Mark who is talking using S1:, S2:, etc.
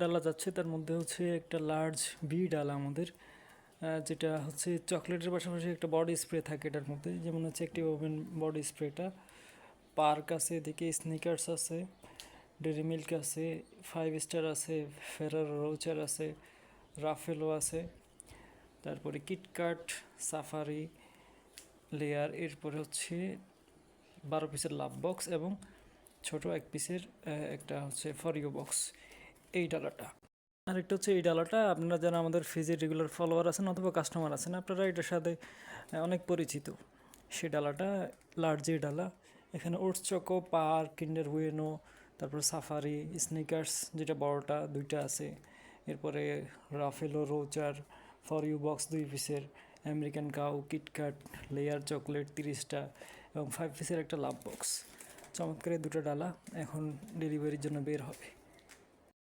S1: ডালা যাচ্ছে, তার মধ্যে হচ্ছে একটা লার্জ বি ডালা আমাদের যেটা হচ্ছে চকলেটের পাশাপাশি একটা বডি স্প্রে থাকে এটার মধ্যে। যেমন হচ্ছে একটি ওভেন বডি স্প্রেটা পার্ক আছে, এদিকে স্নিকার্স আছে ডেরি মিল্ক আছে ফাইভ স্টার আছে ফেরার রোচার আছে রাফেলো আছে। তারপরে কিটকাট সাফারি লেয়ার এরপরে হচ্ছে বারো পিসের লাভ বক্স এবং ছোট এক পিসের একটা হচ্ছে ফরিও বক্স এই ডালাটা আরেকটা হচ্ছে এই ডালাটা আপনারা যারা আমাদের ফিজের রেগুলার ফলোয়ার আছেন অথবা কাস্টমার আছেন, আপনারা এটার সাথে অনেক পরিচিত। সে ডালাটা লার্জি ডালা এখানে ওটস চকো পার কিন্ডার হুয়েনো তারপর সাফারি স্নিকার্স যেটা বড়টা, দুইটা আছে। এরপরে Raffaello Rocher for you box দুই পিসের American Cow KitKat layer chocolate তিরিশটা এবং ফাইভ পিসের একটা লাভ বক্স চমৎকার দুটো ডালা এখন ডেলিভারির জন্য বের হবে।